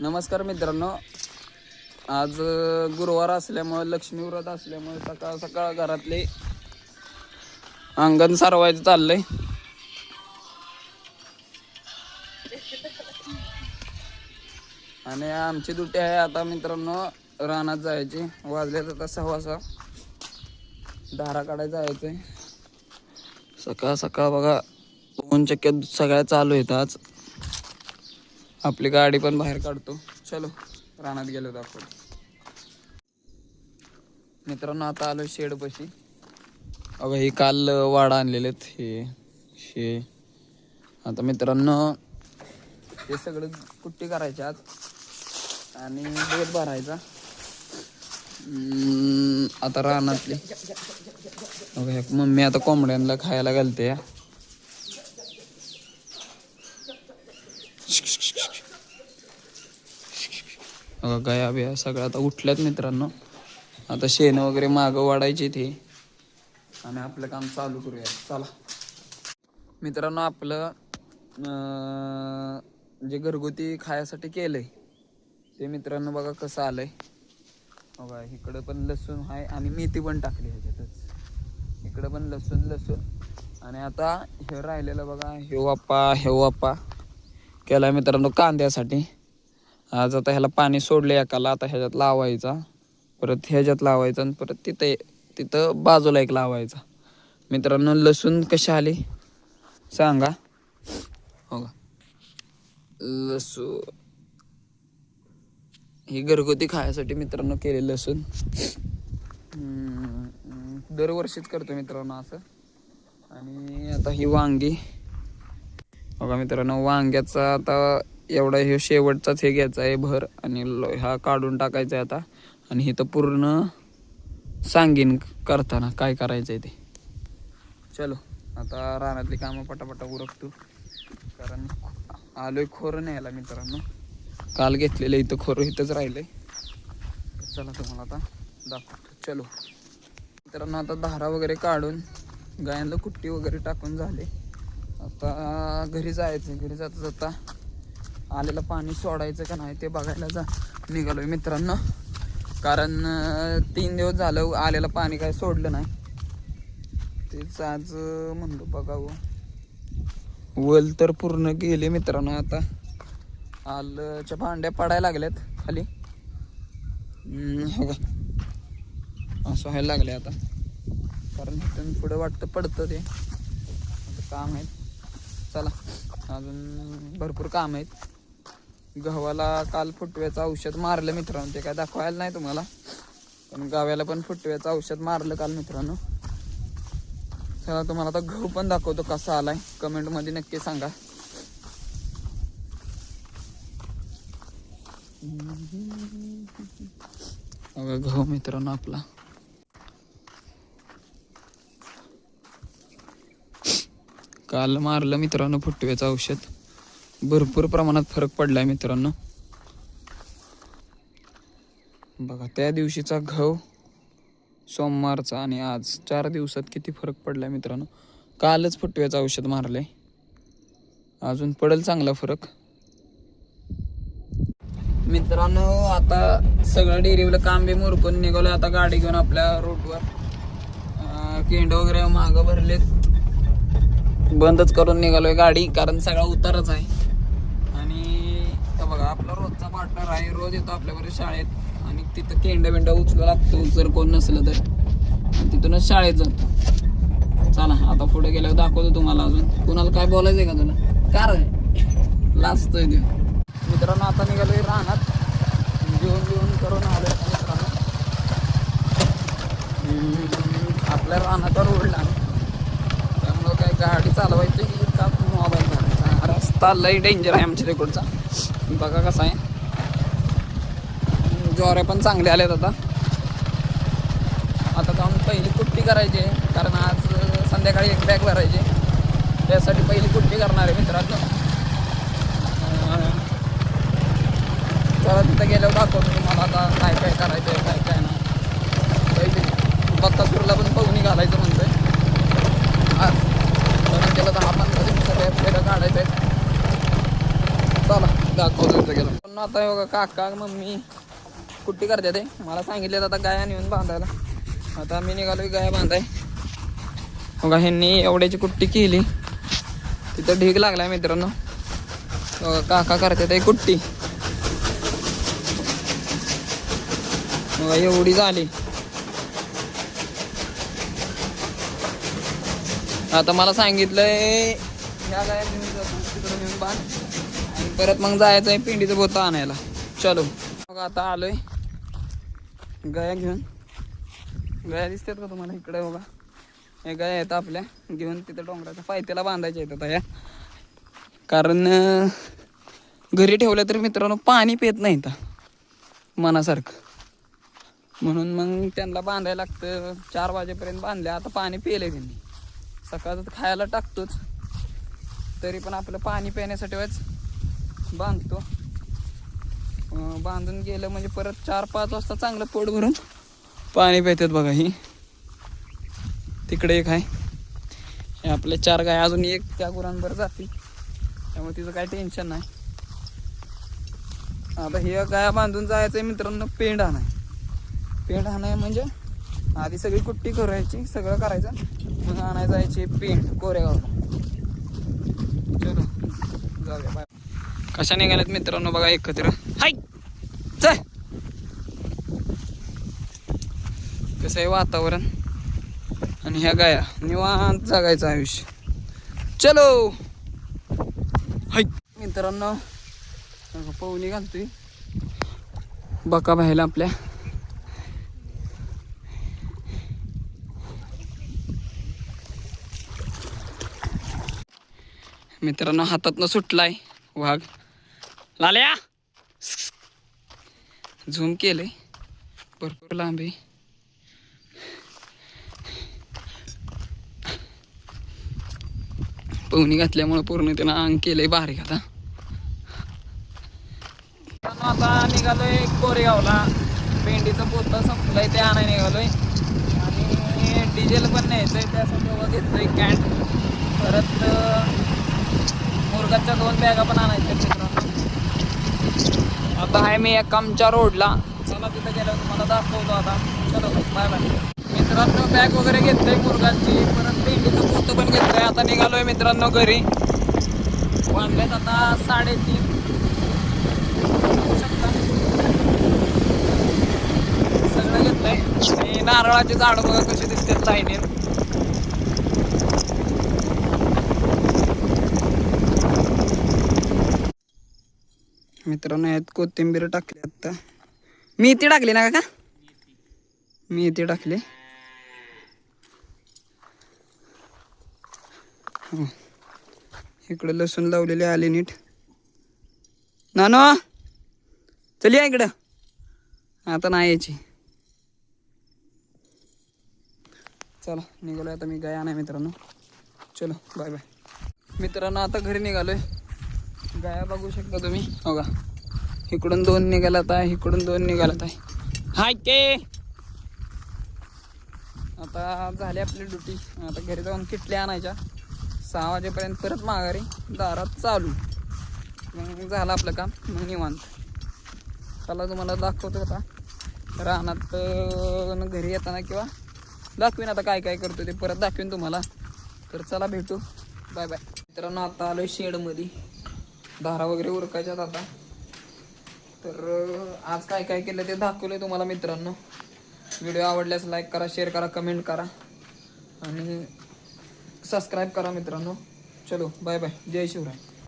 नमस्कार मित्रांनो. आज गुरुवार असल्यामुळे लक्ष्मी व्रत असल्यामुळे सकाळ सकाळ घरातले अंगण सारवायचं चाललंय. आणि आमची दुटी आहे आता मित्रांनो रानात जायची. वाजल्यात आता सहा सहा. धारा काढायला जायचंय. सकाळ सकाळ बघा दोन चक्क्यात सगळ्या चालू आहेत आज. आपली गाडी पण बाहेर काढतो. चलो रानात गेलो होतो आपण. मित्रांनो आता आलो शेडपाशी. अगं हे काल वाडा आणलेले आहेत. हे हे. आता मित्रांनो हे सगळं कुट्टी करायच्या आज. आणि दूध भरायचा. आता रानातली. अगं मम्मी आता कोंबड्यांना खायला घालते. या अगं बिया सगळं. आता उठल्यात मित्रांनो. आता शेण वगैरे मागं वाढायची ते. आणि आपलं काम चालू करूया. चला. मित्रांनो आपलं जे घरगुती खायासाठी केलंय ते मित्रांनो बघा कसं आलंय. बघा इकडं पण लसूण आहे आणि मेथी पण टाकली ह्याच्यातच इकडं पण लसूण लसूण. आणि आता हे राहिलेलं बघा हे वापा हे वापा. केला मित्रांनो कांद्यासाठी. आज आता ह्याला पाणी सोडलं एकाला आता ह्याच्यात लावायचा. परत ह्याच्यात लावायचा आणि परत तिथे तिथं बाजूला एक लावायचा. मित्रांनो लसूण कशी आली? सांगा. हो का लसू ही घरगुती खाण्यासाठी मित्रांनो केले लसूण. दरवर्षीच करतो मित्रांनो असं. आणि आता ही वांगी. बघा मित्रांनो वांग्याचा आता एवढा हे शेवटचाच हे घ्यायचा आहे भर आणि ल- हा काढून टाकायचा आहे आता. आणि इथं पूर्ण सांगीन करताना काय करायचं आहे ते. चलो आता रानातली कामं पटापटा उरकतो. कारण आलोय खोरं न्यायला मित्रांनो. काल घेतलेलं इथं खोरं इथंच राहिलंय. चला तुम्हाला आता दाखवतो. चलो. मित्रांनो आता धारा वगैरे काढून गायांना कुट्टी वगैरे टाकून झाले. आता घरी जायचं घरी जाता जाता आलेलं पाणी सोडायचं का नाही ते बघायला जा निघालोय मित्रांनो. कारण तीन दिवस झालं आलेलं पाणी काय सोडलं नाही. तेच आज म्हणलो बघावं. वल तर पूर्ण गेले मित्रांनो आता. आलच्या भांड्या पडायला लागल्यात खाली. हो असं व्हायला लागले आता. कारण इथून पुढे वाटतं पडतं ते. आता काम आहेत. चला अजून भरपूर काम आहेत. गव्हाला काल फुटव्याचं औषध मारलं मित्रांनो. ते काय दाखवायला नाही तुम्हाला. पण गाव्याला पण फुटव्याचं औषध मारलं काल मित्रांनो. चला तुम्हाला आता गहू पण दाखवतो कसा आलाय. कमेंटमध्ये नक्की सांगा. अगं गहू मित्रांनो आपला. काल मारलं मित्रांनो फुटव्याचं औषध. भरपूर प्रमाणात फरक पडलाय मित्रांनो. बघा त्या दिवशीचा गहू सोमवारचा आणि आज चार दिवसात किती फरक पडलाय मित्रांनो. कालच फुटव्याचं औषध मारलंय. अजून पडेल चांगला फरक. मित्रांनो आता सगळं डेअरीवलं काम बी मुरकून निघालोय. आता गाडी घेऊन आपल्या रोडवर केंड वगैरे मागं भरलेत. बंदच करून निघालोय गाडी कारण सगळा उतारच आहे. आपला रोजचा पार्टनर आहे रोज येतो आपल्याबरोबर शाळेत. आणि तिथं केंड बिंड उचलू लागतो जर कोण नसलं तर. तिथूनच शाळेत जातो. चला आता पुढे गेल्यावर दाखवतो तुम्हाला अजून. कुणाला काय बोलायचंय का तुला? कार आहे. लाजतोय ते. मित्रांनो आता निघालोय रानात. जेवण जेवण करून आलोय मित्रांनो. आपल्या रानाचा रोडला त्यामुळं काय गाडी चालवायची की का? मोबाईल रस्ता लई डेंजर आहे आमच्या रेकॉर्डचा बघा कसं आहे. ज्वारे पण चांगले आलेत आता. आता जाऊन पहिली कुट्टी करायची आहे कारण आज संध्याकाळी एक बॅग भरायची त्यासाठी पहिली कुट्टी करणार आहे मित्रांनो. अं, चला तिथं गेल्यावर दाखवतो तुम्हाला आता काय काय करायचं आहे काय काय नाही. पहिली बत्तासूरला पण पवनी घालायचं म्हणतोय. आज. कारण त्याला दहा पंधरा दिवसात फेरं काढायचं आहे चला दाखवतो इथं पण आता हे बघा काका मम्मी कुट्टी करते ते. मला सांगितले आता गाया नेऊन बांधायला. आता मी निघालो गाया बांधाय. बघा ह्यांनी एवढ्याची कुट्टी केली. तिथं ढीग लागलाय मित्रांनो. बघा, काका करते ते कुट्टी. बघा एवढी झाली. आता मला सांगितलंय ह्या गाया घेऊन जातो. तिकडं घेऊन बांध. परत मग जायचं आहे पिंडीचं बोत आणायला. चलो. मग आता आलोय. गया घेऊन. गया दिसतात का तुम्हाला? इकडे बघा. हे गया आहेत आपल्या. घेऊन तिथं डोंगराच्या पायथ्याला बांधायच्या आहेत आता कारण घरी ठेवल्या तर मित्रांनो पाणी पित नाही तर मनासारखं. म्हणून मग त्यांना बांधायला लागतं. चार वाजेपर्यंत बांधल्या. आता पाणी पिले त्यांनी. सकाळचं तर खायला टाकतोच. तरी पण आपलं पाणी पिण्यासाठी वेळेस बांधतो. बांधून गेलं म्हणजे परत चार पाच वाजता चांगलं पोट भरून पाणी पितात बघा ही. तिकडे एक आहे. आपले चार गाय अजून एक त्या गुरांवर जाते त्यामुळे तिचं काही टेन्शन नाही. आता हे गाया बांधून जायचं आहे मित्रांनो पेंड आणाय. पेंड आणाय म्हणजे आधी सगळी कुट्टी करायची सगळं करायचं. मग आणायला जायची पेंड कोरेगावला चलो जाऊया बाय कशा निघाल्यात मित्रांनो बघा एकत्र. हाय! च कसं आहे वातावरण? आणि ह्या गाया निवांत जगायचं आयुष्य. चलो! हाय! मित्रांनो बघा, पवनी घालतोय. बका बाहेला आपल्या. मित्रांनो हातातनं सुटलाय वाघ. लाल्या? झूम केलंय. भरपूर लांब आहे. पवनी घातल्यामुळे पूर्ण त्यानं अंग केलंय बारीक आता. आता निघालोय कोरेगावला. भेंडीचं पोतं संपलंय ते आणाय निघालोय. आणि डिझेल पण न्यायचंय त्यासाठी बघा घेतलोय कॅन्ट परत मुरगाच्या दोन बॅगा पण आणायच्या मित्रांनो. आहे मी एक आमच्या रोडला. चला तिथं गेल्यावर तुम्हाला दाखवतो आता. चलो बाय बाय मित्रांनो बॅग वगैरे घेतलंय मुरगाची परत भेंडीचं पोतं पण घेतलंय. आता निघालोय मित्रांनो घरी. वाढलेत आता साडेतीन. शकता. सगळं घेतलंय. नारळाची झाडं बघा कशी दिसतात लाईनीत. मित्रांनो यात कोथिंबीर टाकली आता. मेथी टाकली ना का मेथी टाकली. हो. इकडे लसूण लावलेले आले नीट. नानो चल या इकडं. आता नाही यायची. चला निघालो आता मी. गाय नाही मित्रांनो. चलो बाय बाय मित्रांनो आता घरी निघालोय. गाया बघू शकता तुम्ही. हो का? इकडून दोन निघालात आहे इकडून दोन निघालात आहे. हाय के! आता झाली आपली ड्युटी. आता घरी जाऊन किटल्या आणायच्या. सहा वाजेपर्यंत परत माघारी. दारात चालू. मग झालं आपलं काम. मग निवांत. चला तुम्हाला दाखवतो आता. रानात घरी येताना किंवा दाखवीन आता काय काय करतो ते. परत दाखवीन तुम्हाला. तर चला भेटू. Bye bye. मित्रांनो आता आलो शेडमध्ये. धारा वगैरे उरकायच्यात आता. तर आज काय काय केलं ते दाखवलंय तुम्हाला मित्रांनो. व्हिडिओ आवडल्यास लाईक करा शेअर करा कमेंट करा. आणि सबस्क्राईब करा मित्रांनो. चलो बाय बाय जय शिवराय.